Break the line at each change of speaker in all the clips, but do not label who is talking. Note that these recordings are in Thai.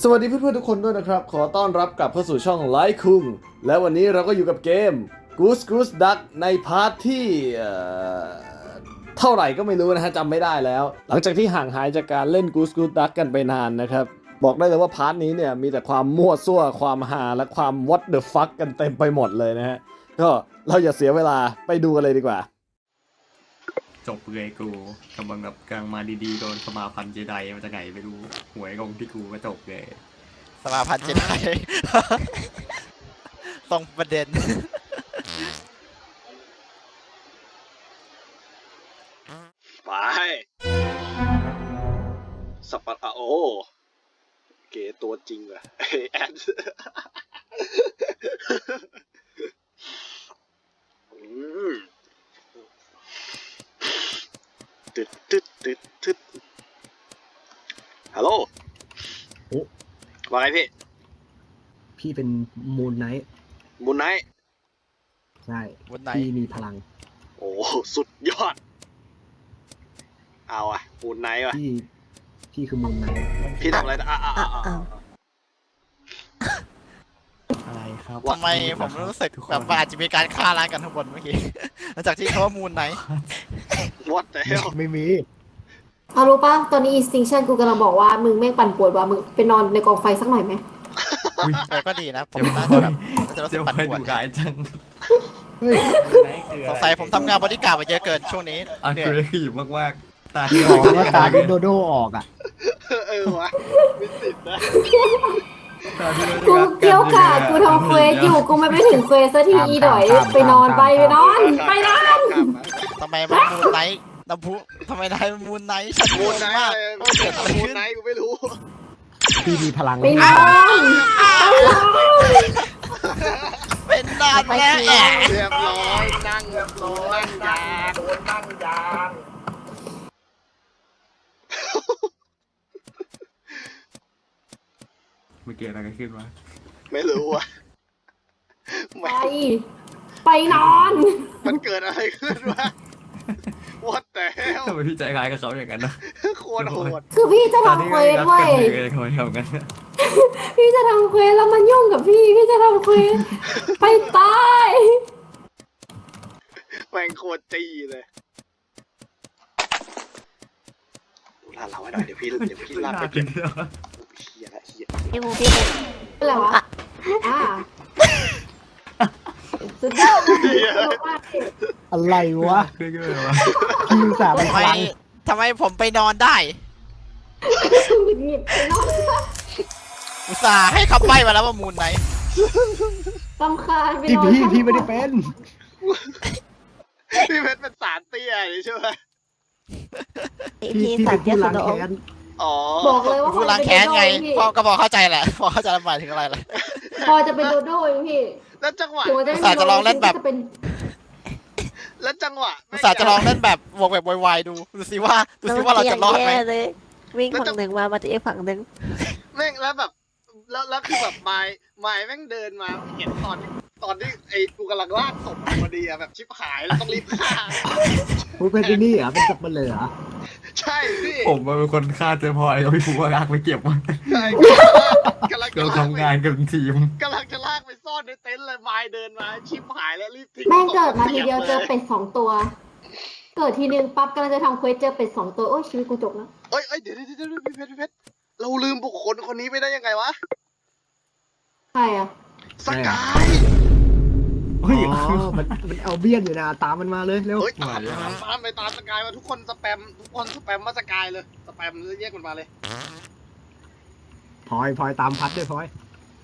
สวัสดีเพื่อนๆทุกคนด้วยนะครับ ขอต้อนรับกลับเข้าสู่ช่องไลค์คุงและวันนี้เราก็อยู่กับเกม Goose Goose Duck ในพาร์ทที่เท่าไหร่ก็ไม่รู้นะฮะจำไม่ได้แล้ว หลังจากที่ห่างหายจากการเล่น Goose Goose Duck กันไปนานนะครับ บอกได้เลยว่าพาร์ทนี้เนี่ยมีแต่ความมั่วซั่วความฮาและความ what the fuck กันเต็มไปหมดเลยนะฮะก็เราอย่าเสียเวลาไปดูกันเลยดีกว่า
จบเลยกูกำลังแบบกำลังมาดีๆโดนสมาพันธ์เจไดมาจากไหนไม่รู้หวยกงที่กูก็จบเลย
สมาพันธ์เจไดตรงประเด็น
ไปสัปปะอะโอ เก๋ตัวจริงว่ะไอ้แอดอืม ตึดตึดตึดตึดฮัลโหล
โอ้
ว่าไงพี่
พี่เป็นมูนไนท์
มูนไนท์
ใช่
วันไหน
พี่มีพลัง
โอ้สุดยอด เอาอะมูนไนท์ว่ะ
พี่พี่คือมูนไนท์
พี่ทำอะไรนะอะอะอะอะอะ
อะไร ครับ
ทำไมผมรู้สึกแบบว่าอาจจะมีการฆ่าล้างกันข้างบนเมื่อกี้หลังจากที่เขาว่ามูลไหน
ว what the hell
ไม่มี
เอารู้ป่ะ ตอนนี้ Extinction กูกำลังบอกว่า มึงแม่งปั่นปวดว่ะมึงไปนอนในกองไฟสักหน่อยไหม
แต่ก็ดีนะ ผม
เดี๋ยว
น่าจะแบบน่าจะรู้สึ
เดี๋
ก
ยว
ปั่น
ไป
ปวด
ดูกายจัง
เฮ้ย
สงสัยผมทำงานบริการดมาเยอะเกินช่วงนี้
อัน
เหนื่
เก
อย
รทีฟมากๆ ตาที่
บอกว่าตาที่โดโดออกอะ
เออวะไม่ติดนะ
ตาที่
กูเกี่ยวกาดกูทำเควสอยู่กูไม่ไปถึงเควสสักทีอีดอยไปนอนไปไปนอน ไปนอน
ทำไมมันมูลไหนน้ำพุทำไมได้มูลไหนฉันง
มูน
ง
ไนท์
มาก
อะไร
ว่าเกิดอะไร
มูน
ขึ้น
ไนท์กูไม่รู้
พี่มีพลัง
ไปนอน
เป็นนานแล้วแอะ
เรียบร้อยนั่งเรียบร้อยนั่งยางนั่งยาง
ไม่เกิดอะไรขึ้นวะ
ไม่รู้อะ
ไป
ไม่
ไปนอน
มันเกิดอะไรขึ้นวะ what the hell
ทำไมพี่ใจร้ายกับเขาอย่างนั้นนะ
โคตรโหด
คือพี่จะทำเควสเว้ย
เลยทำไมทำกัน
พี่จะทำเควสแล้วมันยุ่งกับพี่ พี่จะทำเควสไปตาย
แม่งโคตรจีเลยลาเราไว้หน่อยเดี๋ยวพี่เดี๋ยวพี่ลากไปเก็บเฮียละเฮีย
พี่มูพี่มู
เป็นไรวะอ่าสุดยอดมาก
อะไรวะ
ได้ก็เลยวะ
พี่อุตส่าห์มี
ทำ
พ
ไม
ลัง
ทำไมผมไปนอนได้
หงุดหงิดไปนอน
อุตส่าห์ให้คำใบ้มาแล้วว่ามูลไหน
ตำคาญไป
พี่
นอน
พี่พี่ไม่ได้เป็น
พี่เพชรเป็นสารเตี้ยนี่ใช่ไหม
พี่
พี่
พี่
พี่
สั
เป็
ต
น
ว์เย
ผู้
อะ
ล้า
สุ
ง
ดโอ้
แค้น
อ๋อ
บอกเลยว่า
กูล้างแค้นไงพ่อก็บอกเข้าใจแหละพ่อเข้าใจหมายถึงอะไรแหละ
พอจะเป็นโดโด้เองพี่
แล้วจังหวะ
ถึงว่าจะ
อุตส่าห์จะลองเล่นแบบ
จะเป็น
แล้วจังหวะ
อุตส่าห์จะลองเล่นแบบวงแบบวายๆดูดูสิว่าดูสิว่าเราจะรอดไหม
แย่เลยวิ่งฝั่งหนึ่งมามาที่อีกฝั่งหนึ่ง
แม่งแล้วแบบแล้วแล้วคือแบบไม้ไม้แม่งเดินมาเห็นตอนตอนที่ไอ้กูกำลังลากศพพอดีอะแบบชิบหายแล้วต้องรีบฆ่า
พูดเป็นที่นี่เหรอเป็นสับเปลือเหรอ
ใช่พี่
ผมเป็นคนฆ่าเจอพลอยแล้วพี่ฟูก็ลากไปเก็บมัน
ใช่กำลังจะ
เรา
ลาก
ทำงานกันเป็นทีม
กำลังจะลากไปซ่อนในเต็นท์เลยไม้เดินมาชิบหายแล้วรีบทิ้ง
แม่งเกิดมา
ศพ
ทีเดียวเจอ
ล
เป็ดสองตัว เกิดทีนึงปั๊บกำลังจะทำเควสเจอเป็ดสองตัว โอ้ยชีวิตกูจบแล้ว
เอ้ยเอ้ยเดี๋ยวเดี๋ยวเดี๋ยวพี่เพชรพี่เพชรเราลืมบุคคลคนนี้ไปได้ยังไงวะ
ใครอะ
สกาย
อ๋อมันมันเอาเบี้ยนอยู่นะตามมันมาเลยเร็ว
เฮ้ยตามตามตามไปตามสกายมาทุกคนสแปมทุกคนสแปมมาสกายเลยสแปมแล้วแยกมันมาเลย
พลอยพลอยตามพัดด้วยพลอย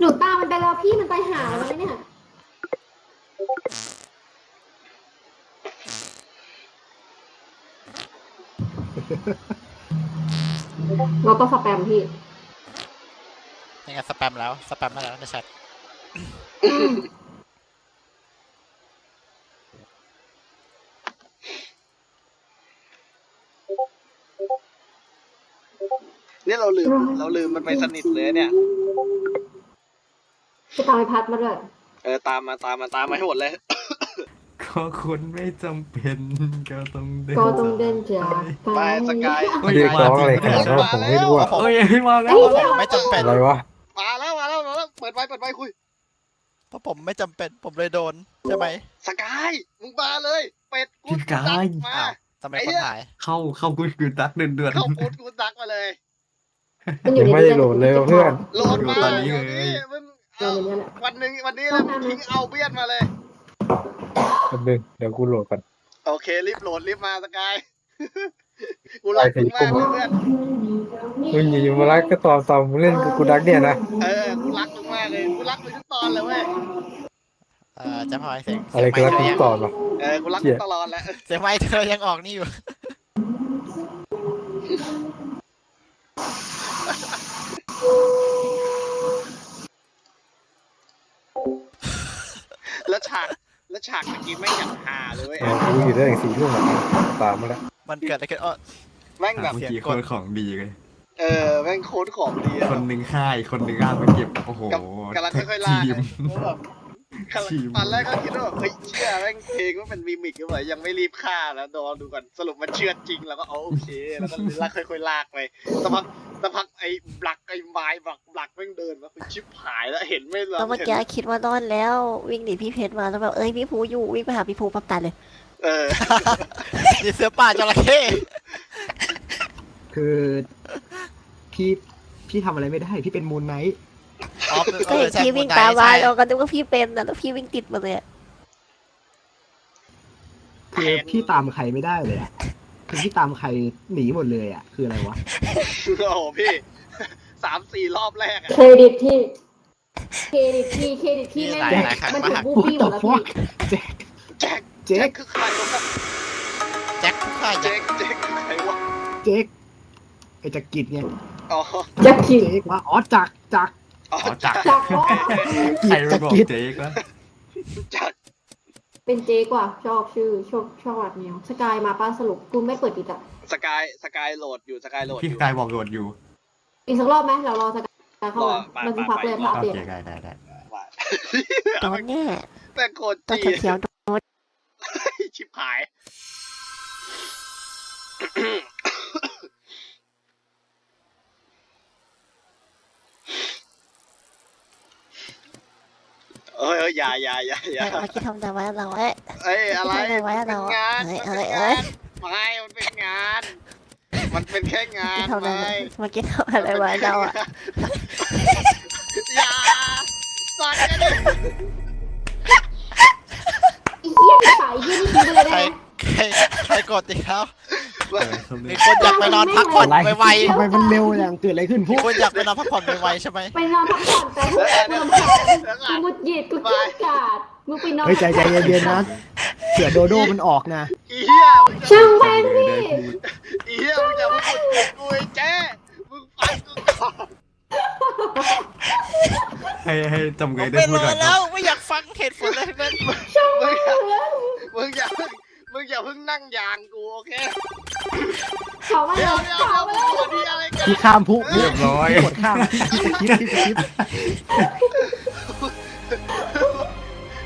หนูตามมันไปแล้วพี่มันไปหาแล้วไหมเนี่ยเราต้องสแปมพี่
ยังไงสแปมแล้วสแปมมาแล้วในแชท
เนี่ยเราลืมเราลืมมันไปสนิทเลยเนี่ย
จะตามไปพัดมาด้วย
เออตามมาตามมาตามมาให้หมดเลย
ขก็คนไม่จำเป็นก็ต้องเดิน
ก็ต้องเดินจากไป
ไปสกาย
เฮ้ย
เรียกร้องอะไรขนาดนั้น
มา
ผมไม่รู้อะ
เฮ้ยมาแล้ว
ผมไม่จำเป็น
อะไรวะ
มาแล้วมาแล้วมาแล้วเปิดไว้เปิดไว้คุย
เพราะผมไม่จำเป็นผมเลยโดน ใช่ไหม
สกาย มึงมาเลย เป็ดกู
พี่กาย
มา
อ้าว ทำไมคนหาย
เข้าเข้ากูคือดักเดือนเดือน
เข้ากูดกูดักมาเลย
มันอยู่ใน
ไม่ได้โหลดเลยว่ะเพื่อน
โหลดมา
ตอนนี้
เดี๋ยว
เลย
นี้มึง
เอ
เอา
อเนี่ยแหละ
วันหนึ่งวันนี้แล้วมึงทิ้งเอาเบียนมาเลย
แป๊บนึงเดี๋ยวกูโหลดก่อน
โอเครีบโหลดรีบมาสกาย กูรักมึงมากเลยเพื่อน
มึงอยู่มารักก็ตอนตอนมึงเล่นกับกูดักเนี่ยนะ
เออ กูรักมึงมากเลย กูรักมึงทุกตอนเลยเว้ย
เอ่อจะพอยเสียง
อะไรก็รัก
เสี
กู
ยง
ตอนวะ
เออกูรัก
เหี้
มึ
ย
งตลอดแหละ
เสียงไม้เธอยังออกนี่อยู่
แล้วฉากแล้วฉากเมื่อกี้แม่งอย่างฮาเลยเว้ย
เอากูอยู่ได้ถึงสี่ทุ่มอะตามมาแล้ว
มันเกิดอะไรขึ้นอ้อ
แม่งแบบ
เมื่อกี้คนของดีเลย
เออแม่งโค้ดของดีอะ
คนหนึ่งค่ายคนหนึ่งอ้างไปเก็บ โอ้โห
กำลังค่อยๆลาก
ทีม
แบบกำลัง
ทีม
ตอนแรกก็คิดว่าแบบเฮ้ยเชื่อแม่งเพลงว่าเป็นมิมิกหรือเปล่ายังไม่รีบฆ่านะดอดูก่อนสรุปมันเชื่อจริงแล้วก็เอาโอเค แล้วก็ลากค่อยๆลากไปสักพักสักพักไอ้บลักไอ้ไม้บลักบลักแม่งเดินมาคือชิบหายแล้วเห็นไม่
แล้วเมื่อ
เห็น
กี้คิดว่ารอดแล้ววิ่งหนีพี่เพชรมาแล้วแบบเอ้ยพี่ภูอยู่วิ่งไปหาพี่ภูปั๊บตายเลย
เออ
นี่เสือป่าจระเข้
คือพี่พี่ทำอะไรไม่ได้พี่เป็นมูนไนท์
อ๋อ
ก็เห็นพี่วิ่งตามมาเราก็นึกว่าพี่เป็นนะแล้วพี่วิ่งติดมาเลยอะ
คือพี่ตามใครไม่ได้เลยอะคือพี่ตามใครหนีหมดเลยอะคืออะไรวะ
โอ้โหพี่สามสี่รอบแรกอะ
เครดิตที่เครดิตที่เครดิตที่แม่ง
หลายหลายครั้ง
มัน
มา
ถูก
ก
บูบี้หมดแล้วพี่
แจ็ค
แจ็ค
เจ๊
แจ็ค
ก
คือใครวะ
แจ็คผู้ฆ่าแจ็
เจ๊
ค
กเจ๊กคือใครวะ
เจ๊กไอจักรกิจไง
อ๋อ
จักขี
เจ๊กว่าอ๋อจักรจักร
อ๋อ
อ๋อจักร
จักอ๋อ
ใครไปบอกเจ๊กวะ
จักร
เป็นเจ๊กว่าชอบชื่อชอบชอบอัดเนียวสกายมาป้าสรุปกูไม่เปิดดิดอะ
สกายสกายโหลดอยู่สกายโหลดอ
พี่
ยู่
กายบอกโหลดอยู่
อีกสักรอบไหมเรารอสกายเข้ามา
รอไป
มันสักพักเลย
ไป
ถ้า
โอ
เปลี่ยน
เคได้ได้ได้
ว่า
โดนแน่
แต่โคตร
ตัว
จี
เขียวๆโดน
ชิบหาย เอ้ยเอ้ยอย่าอย่าอย่าอย่า
เมื่อกี้ทำแต่ไว้เราเอ๊ะ
เอ้ยอะไร
ไม่ได้ไว้
มันเป็
เรา
น
อะ
งาน
เอ้ย
มันเป็น
เอ้ย
งานไม่มันเป็นงาน มันเป็นแค่งาน
เมื่อกี้ทำอะไร
ไม่
เมื่อกี้ทำอะไรไว้เราอะ
อย่าสั่งกันดิ
อีเหี้ยขายยี่นี่ทิ้งไปเลย
ใคร
ได้ไหม
ใครใครกดติครับ
อะไรครับ
มี
เนี่ย
คนอยากไปนอนพักผ่อน
อะไร
ไว
ทำไมมันเร็วอย่างเกิดอะไรขึ้นพ
ๆมี
วก
คนอยากไปนอนพักผ่อนไวๆใช่ไหม
ไปนอนพักผ่อนแต่มึงลำคาญกูมุดหยิดกูเกลียดกราดมึงไปนอน
เฮ้ยใจใจเย็นๆนะเผื่อโดโดมันออกนะ
อีเหี้ยมึงจะ
ช่างแม่งพี่
ได้พูด
อีเหี้ยมึงจะพูดกูไอ้เจ๊มึงฟังกูก่อน
ให้ให้จำ
ผ
เลย
ม
ได้
ไม่
พูด
รู้
ก่อนค
แล้
รั
ว
บ
ไม่อยากฟังเหตุผลอะไรทั้งนั้น
ช่างแม่งเลย
มึงอย่าเพิ่ง มึงอย่าเพิ่งนั่งยางกูโอเค
เขามาเล
เดี๋ยวยเดี๋ยว
เขา
เดี๋ยว
มา
มึง
เลย
ขอที่อะไรกัน
พี่ข้ามพุก
เรียบร้อย
กดข้ามพี่จะคิดพี่จะคิด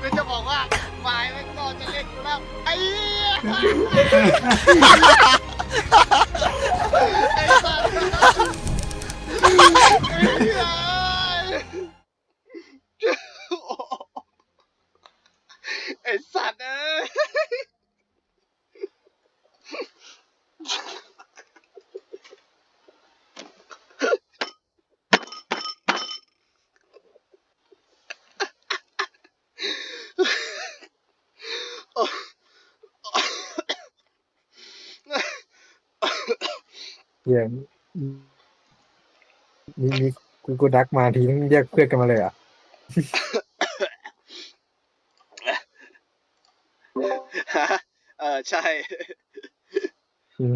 มึงจะบอกว่าหมายมันก็จะเล่นกูแล้วไอ้เหี้ยไอ้สัตว์ไอ้เหี้ยไอ้สัตว์เอ้ย
เหี้ยมีมีกูกูดักมาทีต้องแยกเพื่อนกันมาเลยเหรอะ
เออใช่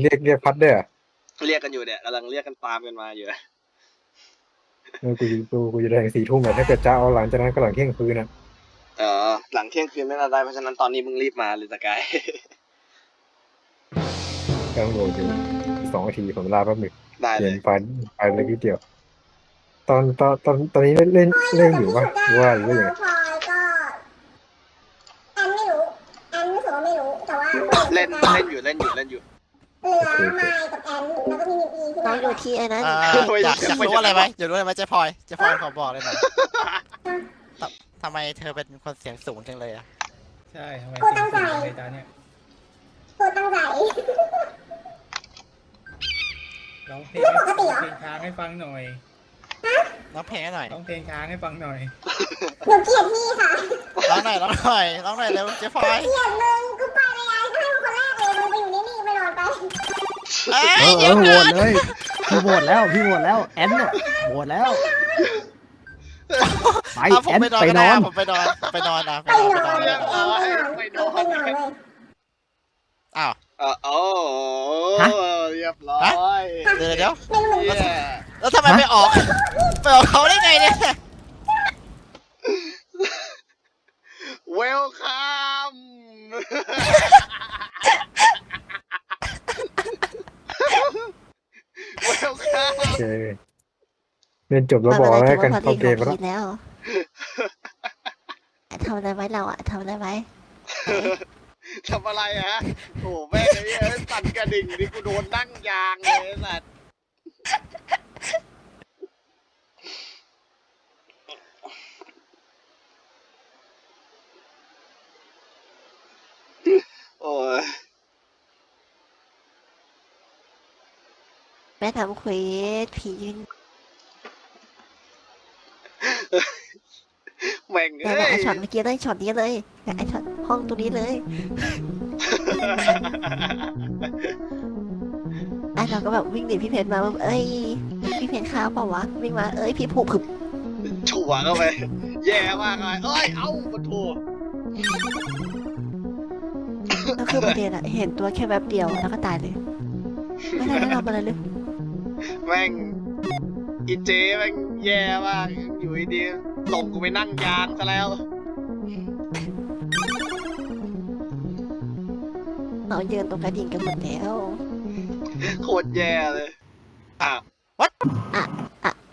เรียกเรียกพัดด้วยเหรอ
เรียกกันอยู่เนี่ยกำลังเรียกกันตามกันมาอยู่
เออกูอยู่กูกูอยู่ได้ถึงสี่ทุ่มอะถ้าเกิดจะเอาหลังจากนั้นก็หลังเที่ยงคืนนะ
เออหลังเที่ยงคืนไม่น่าได้เพราะฉะนั้นตอนนี้มึงรีบมาเลยสกาย
กำลังโหลดอยู่ สองนาทีผมลาแป๊บหนึ่งเป
ลี่
ยนไฟล์ไปเล็กนิดเดียว ตอนตอนตอนตอนนี้เล่นเล่นอยู่ปะหว่าหรือว่ายังไง
ก็เล่นเล่นอยู่เล่นอยู่เล่นอยู่ เหลือไมค์กับแอนแล้วก็มีนิวอี
ที่
น้องอยู่
ที่ไอ้นั้น
อ่าอยากอยากรู้อะไรไหมอยากรู้อะไรไหมเจ๊พลอยเจ๊พลอยขอบอกเลยหน่อยทำไมเธอเป็นคนเสียงสูงจังเลยอะ
ใช่ทำไม
เสียงง
ใจตา
ตัวตั้งใจ
ร้องเพลงให้ร้องเพลงค้างให้ฟังหน่อย
ร้องเพลงให้หน่อย
ร้องเพลงค้างให้ฟังหน่อย
หนูเกลียดพี่ค่ะ
ร้องหน่อยร้องหน่อยร้องหน่อยเร็วเจ๊พลอย
เกลียดมึงกูไปเลยไอ้ก็ให้มึงคนแรกเลยมึงไปอยู่นิ่งๆไปนอนไป
เอ้
เอยอเอ
เดี๋ย
อ
ว
โหว
ก่อน
ตเลยพี่โหวตแล้วพี่โหวตแล้วแอนเนี่ยโหวตแล้ว ไป
เอาผม
แอน
ไปนอน
ไป
ก็
น
ได้
อน
ผมไปนอนไปนอนนะไป
ไป
นอน
น
ไป
อน
นอน
เลยแอน ไปนอนไปนอนเลย
อ้าว
เออโอ้
ฮะ
เรียบร้อย
เดี๋ยวเดี๋ยว
ไม่รู้เหมือนกัน
เหี้ย
แล้วทำไมไปออก ไปออกเขาได้ไงเนี่ย
เวลคัมเวลคัม
โอเคเรียนจบแล้วบอกแล้วกันเข้าเกม
แล้
แล้ว
วทำอะไรไว้เราอะทำอะไรไว้
ทำอะไรฮะโอ้แม่งไอ้เอ้ยสั่นกระดิ่งนี่กูโดนนั่งยางเลยไอ้สัตว์โอ้ย
แม่ทำเควสผียืน
แม่ง
แต่
เอ้ย
ไอช็อตเมื่อกี้เลยช็อตนี้เลยแต่ไอช็อตห้องตัวนี้เลยไอเราก็แบบวิ่งหนีพี่เพชรมาแบบเอ้ยพี่เพชรข้าวเปล่าวะวิ่งมาเอ้ยพี่ผูกผึบ
ชัวเข้าไป แย่มากเลยเอ้ย เอ้ามันโถ
ก็คือประเด็นอะเห็นตัวแค่แวบเดียวแล้วก็ตายเลย ไม่ได้ไม่ทำอะไรเลย
แม่งอีเจแม่งแย่มากอยู่ดี ๆส่งกูไปนั่งยางซะแล้ว
เรายืนตรงกระดิ่งกันหมดแล้ว
โคตรแย่เลยอ้าว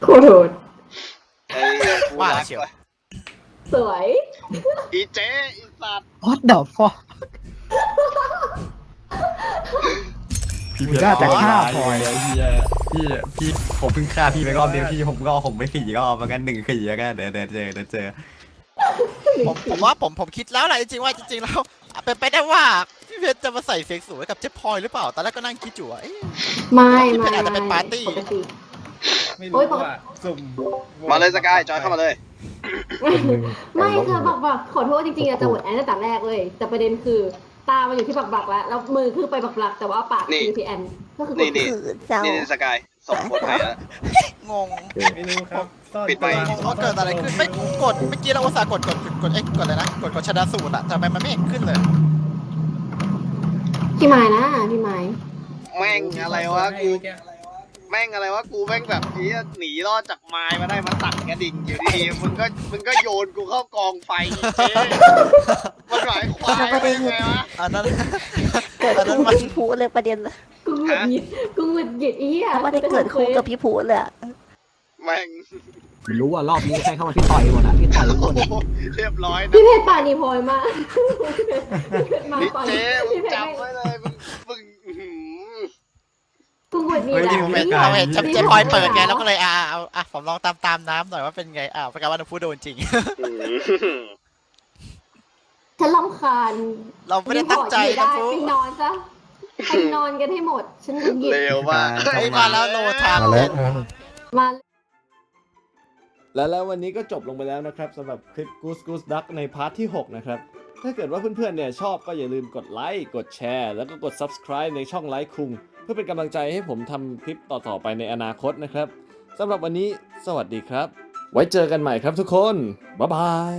ขอโทษ
ไอ้กู
ว่า
รัก
เชียว
ว่ะ
สวย
อีเจอีสัตว์
What the fuck
พี่เพ
มึ
ช
ง
ร
กล้าแต่ฆ่าพลอย
พี่ พี่พี่ผมเพิ่งฆ่าพี่ไปรอบเดียวพี่ผมก็เอาผมไปสี่รอบแล้วกันหนึ่งสี่แล้วกันเดี๋ยวเดี๋ยวเจอเดี๋ยวเจอ
ผมผมว่าผมผมคิดแล้วแหละจริงๆว่าจริงๆแล้วเป็นไปได้ว่าพี่เพชรจะมาใส่เสียงสูงให้กับเจ๊พลอยหรือเปล่าตอนแรกก็นั่งคิดอยู่ว่าเอ๊ะ
ไม่ไม่
อาจจะเป็นปาร์ตี้
ปกติ
ไม่
โอ๊
รู้
ยบอก
ว่าสุ่ม
มาเลยสกายจอยเข้ามาเลย
ไม่คือบักบักขอโทษจริงๆอะจะโหวตแอนตั้งแต่แรกเลย แต่ประเด็นคือ ตามันอยู่ที่บักบักแล้วแล้วมือคือไปบักบักแต่ว่าปาก
นี่
คือที่แอน ก็คือ
นี่นี่
คือเจ้า
นี่นี่สกายส่งโค้ดให้แล้ว
งง
ไม่รู้ครับซ่อน
ปิดไป
ตัว
ว่าเกิดอะไรขึ้นไม่กดเมื่อกี้เราอุตส่าห์กดกดกดเอ้ยกดเลยนะกดกดชนะสูตรอะทำไมมันไม่เห็นขึ้นเลย
พี่ไม้นะพี่ไม้
แม่งอะไรวะ
ให้
กู
เมื่อกี้
แม่งอะไรวะกูแม่งแบบนี้หนีรอดจากไม้มาได้มาตัดกระดิ่งอยู่ดีๆมึงก็มึงก็โยนกูเข้ากองไฟอีเจ๊มันหมายความว่ายังไงวะ
อันนั้น
เกิด
อันนั้น
คู่
มั
กับ
น
พี่ผูเลยประเด็นเลย
กูหงุดหงิดกูหงุดหงิดอีอะ
เพราะว่าได้เกิดคู่กับพี่ผูเลยอะ
แม่ง
ไม่รู้ว่ารอบนี้ใครเข้ามาที่ต่อยหมดอะที่ต่อยทุกค
โอ้
น
โหเรียบร้อยนะ
พี่เพชรปานีโพยมากพี่เพชรมา
พี่
ปานี
เจ๊มึ
พี่
ง
เพชร
จำไว้เลยมึงมึงอื้อหือ
กูหงุดหงิด
เฮ้ย
อะ
นี่ผมไม่
พี่
กล้า
เราเห็นเจ๊เจ๊พลอยเปิดไงแล้วก็เลยอ่าเอาอะผมลองตามตามน้ำหน่อยว่าเป็นไงอ่าประกาศว่าน้ำพุโดนจริง
ฉันรำคาญ
เราไม่ได้ตั้งใจ
ไม่ได้
น้ำพุ
ไปนอนซะไปนอนกันให้หมด ฉันหงุดหงิด
เร็วมาก
เฮ้ยมาแล้วโลทาม
มาแล้วอะ
มา
และแล้ววันนี้ก็จบลงไปแล้วนะครับสำหรับคลิป Goose Goose Duck ในพาร์ทที่ 6 นะครับ ถ้าเกิดว่าเพื่อนๆเนี่ยชอบก็อย่าลืมกดไลค์ กดแชร์ แล้วก็กด Subscribe ในช่องไลค์คุง เพื่อเป็นกำลังใจให้ผมทำคลิปต่อๆไปในอนาคตนะครับสำหรับวันนี้สวัสดีครับ ไว้เจอกันใหม่ครับทุกคน บ๊ายบาย